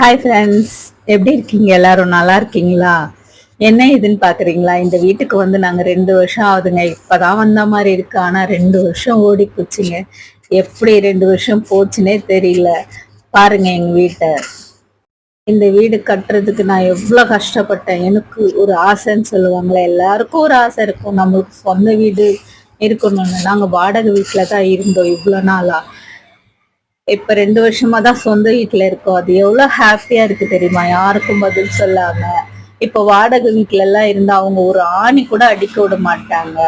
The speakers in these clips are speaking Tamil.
ஹாய் ஃப்ரெண்ட்ஸ் எப்படி இருக்கீங்க? எல்லாரும் நல்லா இருக்கீங்களா? என்ன இதுன்னு பாக்குறீங்களா? இந்த வீட்டுக்கு வந்து நாங்கள் ரெண்டு வருஷம் ஆகுதுங்க. இப்பதான் வந்த மாதிரி இருக்கு. ஆனால் ரெண்டு வருஷம் ஓடி போச்சுங்க. எப்படி ரெண்டு வருஷம் போச்சுன்னே தெரியல. பாருங்க எங்க வீட்டை. இந்த வீடு கட்டுறதுக்கு நான் எவ்வளோ கஷ்டப்பட்டேன். எனக்கு ஒரு ஆசைன்னு சொல்லுவாங்களே. எல்லாருக்கும் ஒரு ஆசை இருக்கும். நம்மளுக்கு சொந்த வீடு இருக்கணும்னு. நாங்கள் வாடகை வீட்டில் தான் இருந்தோம் இவ்வளோ நாளாக இப்ப ரெண்டு வருஷமா தான் சொந்த வீட்டுல இருக்கோம். அது எவ்வளவு ஹாப்பியா இருக்கு தெரியுமா? யாருக்கும் பதில் சொல்லாம. இப்ப வாடகை வீட்டுல எல்லாம் இருந்தா அவங்க ஒரு ஆணி கூட அடிக்க விட மாட்டாங்க.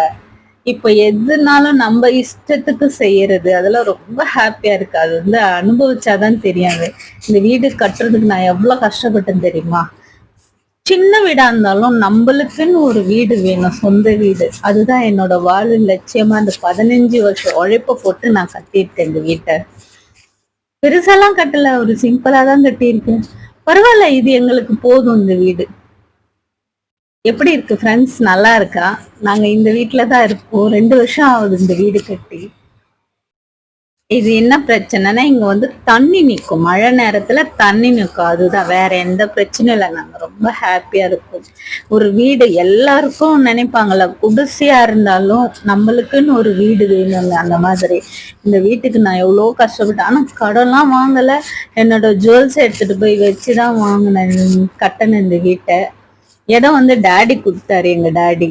இப்ப எதுனாலும் நம்ம இஷ்டத்துக்கு செய்யறது அதெல்லாம் ரொம்ப ஹாப்பியா இருக்கு. அது வந்து அனுபவிச்சாதான் தெரியாது இந்த வீடு கட்டுறதுக்கு நான் எவ்வளவு கஷ்டப்பட்டேன் தெரியுமா? சின்ன வீடா இருந்தாலும் நம்மளுக்குன்னு ஒரு வீடு வேணும் சொந்த வீடு. அதுதான் என்னோட வாழ்வு லட்சியமா இந்த பதினஞ்சு வருஷம் உழைப்ப போட்டு நான் கட்டியிருக்கேன் இந்த வீட்டை. பெருசாலாம் கட்டல ஒரு சிம்பிளா தான் கட்டியிருக்கு பரவாயில்ல இது எங்களுக்கு போதும் இந்த வீடு. எப்படி இருக்கு ஃப்ரெண்ட்ஸ் நல்லா இருக்கா? நாங்க இந்த வீட்ல தான் இருக்கோம். ரெண்டு வருஷம் ஆகுது இந்த வீடு கட்டி. இது என்ன பிரச்சனைனா இங்க வந்து தண்ணி நிற்கும் மழை நேரத்துல தண்ணி நிற்கும் அதுதான். வேற எந்த பிரச்சனையும் இல்லை. நாங்க ரொம்ப ஹாப்பியா இருக்கும். ஒரு வீடு எல்லாருக்கும் நினைப்பாங்கல்ல குடிசையா இருந்தாலும் நம்மளுக்குன்னு ஒரு வீடு வேணுங்க அந்த மாதிரி. இந்த வீட்டுக்கு நான் எவ்வளோ கஷ்டப்பட்டேன். ஆனா கடன்லாம் வாங்கல. என்னோட ஜுவல்ஸ் எடுத்துட்டு போய் வச்சுதான் வாங்கினேன். கட்டினேன் இந்த வீட்டை. இடம் வந்து டாடி கொடுத்தாரு எங்க டேடி